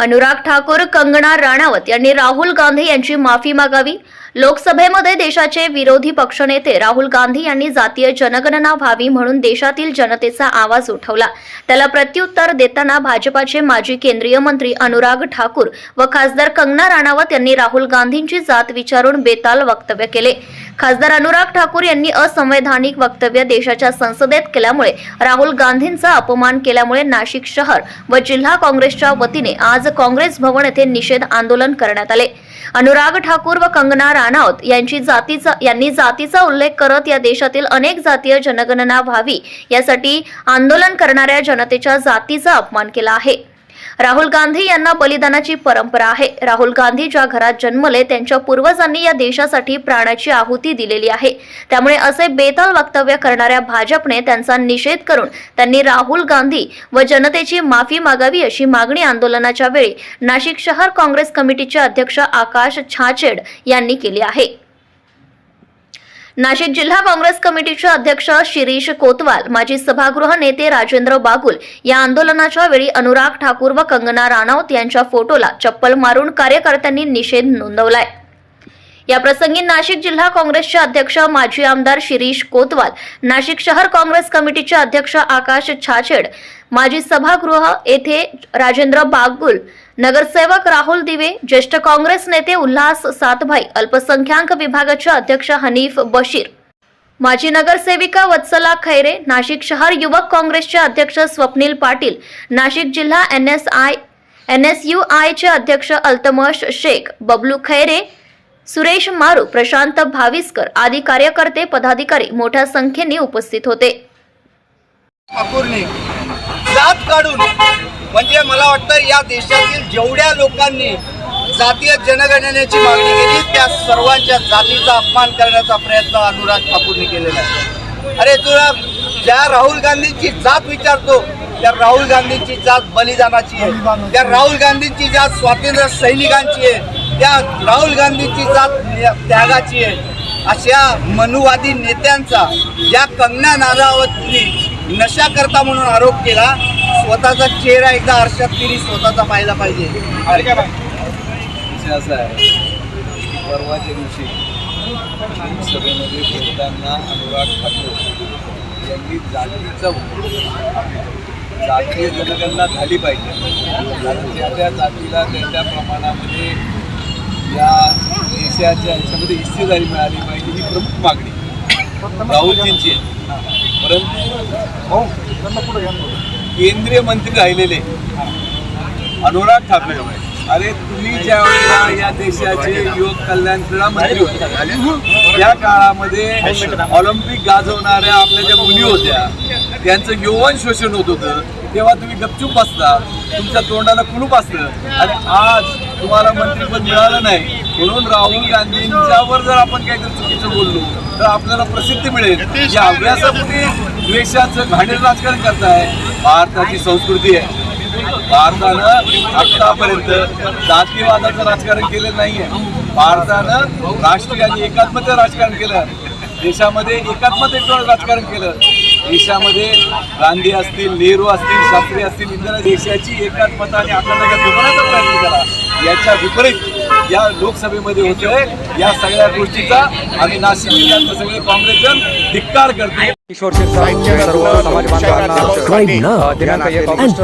अनुराग ठाकूर कंगना राणावत यांनी राहुल गांधी यांची माफी मागावी. लोकसभेमध्ये देशाचे विरोधी पक्षनेते राहुल गांधी यांनी जातीय जनगणना व्हावी म्हणून देशातील जनतेचा आवाज उठवला. त्याला प्रत्युत्तर देताना भाजपाचे माजी केंद्रीय मंत्री अनुराग ठाकूर व खासदार कंगना राणावत यांनी राहुल गांधींची जात विचारून बेताल वक्तव्य केले. खासदार अनुराग ठाकूर यांनी असंवैधानिक वक्तव्य देशाच्या संसदेत केल्यामुळे राहुल गांधींचा अपमान केल्यामुळे नाशिक शहर व जिल्हा काँग्रेसच्या वतीने आज काँग्रेस भवन येथे निषेध आंदोलन करण्यात आले. अनुराग ठाकूर व कंगना राणावत यांची जातीचा यांनी जातीचा उल्लेख करत या देशातील अनेक जातीय जनगणना व्हावी यासाठी आंदोलन करणाऱ्या जनतेच्या जातीचा अपमान केला आहे. राहुल गांधी यांना बलिदानाची परंपरा आहे. राहुल गांधी ज्या घरात जन्मले त्यांच्या पूर्वजांनी या देशासाठी प्राणाची आहुती दिलेली आहे. त्यामुळे असे बेताल वक्तव्य करणाऱ्या भाजपने त्यांचा निषेध करून त्यांनी राहुल गांधी व जनतेची माफी मागावी अशी मागणी आंदोलनाच्या वेळी नाशिक शहर काँग्रेस कमिटीचे अध्यक्ष आकाश छाचेड यांनी केली आहे. नाशिक जिल्हा काँग्रेस कमिटीचे अध्यक्ष शिरीष कोतवाल माजी सभागृह नेते राजेंद्र बागुल या आंदोलनाच्या वेळी अनुराग ठाकूर व कंगना राणावत यांच्या फोटोला चप्पल मारून कार्यकर्त्यांनी निषेध नोंदवलाय. या प्रसंगी नाशिक जिल्हा काँग्रेसचे अध्यक्ष माजी आमदार शिरीष कोतवाल नाशिक शहर काँग्रेस कमिटीचे अध्यक्ष आकाश छाछेड माजी सभागृह येथे राजेंद्र बागुल नगरसेवक राहुल दिवे ज्येष्ठ काँग्रेस नेते उल्हास सातभाई अल्पसंख्याक विभागाचे अध्यक्ष हनीफ बशीर. माजी नगरसेविका वत्सला खैरे नाशिक शहर युवक काँग्रेसचे अध्यक्ष स्वप्नील पाटील नाशिक जिल्हा N S I N S U आयचे अध्यक्ष अल्तमश शेख बबलू खैरे सुरेश मारू प्रशांत भाविस्कर आदी कार्यकर्ते पदाधिकारी मोठ्या संख्येने उपस्थित होते. म्हणजे मला वाटतं या देशातील जेवढ्या लोकांनी जातीय जनगणनेची मागणी केली त्या सर्वांच्या जातीचा अपमान करण्याचा प्रयत्न अनुराग ठाकूरने केलेला आहे. अरे तुला ज्या राहुल गांधींची जात विचारतो त्या राहुल गांधींची जात बलिदानाची आहे. त्या राहुल गांधींची जात स्वातंत्र्य सैनिकांची आहे. त्या राहुल गांधींची जात त्यागाची आहे. अशा मनुवादी नेत्यांचा या कंगना नारावतनी नशा करता म्हणून आरोप केला स्वतःचा चेहरा एकदा आरशात तिने स्वतःचा पाहिला पाहिजे. विषय असा आहे. परवाच्या दिवशी सभेमध्ये बोलताना अनुराग ठाकूर यांनी जातीचा जातीय जनगणना झाली पाहिजे. कारण त्या त्या जातीला त्या प्रमाणामध्ये या देशाच्या ह्याच्यामध्ये हिस्सेदारी मिळाली पाहिजे ही प्रमुख मागणी. राहुलजींची आहे. परंतु केंद्रीय मंत्री राहिलेले. अनुराग ठाकरे. अरे तुम्ही ज्या वेळेला या देशाचे युवक कल्याण क्रीडा मंत्री होते त्या काळामध्ये ऑलिम्पिक गाजवणाऱ्या आपल्या ज्या मुली होत्या त्यांचं यौवन शोषण होत होतं. तेव्हा तुम्ही गपचूप असता तुमच्या तोंडाला कुलूप असतं. आणि आज तुम्हाला मंत्रीपद मिळालं नाही. म्हणून राहुल गांधींच्यावर जर आपण काहीतरी चुकीचं बोललो तर आपल्याला प्रसिद्धी मिळेल. या अभ्यासामध्ये द्वेषाचं घाणेर राजकारण करताय. भारताची संस्कृती आहे. भारतानं आतापर्यंत जातीवादाचं राजकारण केलेलं नाहीये. भारतानं राष्ट्रीय आणि एकात्मतेचं राजकारण केलं. देशामध्ये एकात्मतेचं राजकारण केलं. देशामध्ये गांधी असतील नेहरू असतील शास्त्री असतील इंदिरा देशाची एकात्मता आणि अखंडता टिकवण्याचा प्रयत्न केला. याच्या विपरीत या लोकसभेमध्ये होतोय. या सगळ्या गोष्टीचा आम्ही नाशिक जिल्ह्यातले सगळे काँग्रेसजन धिक्कार करतो किशोर दिनांक एक ऑगस्ट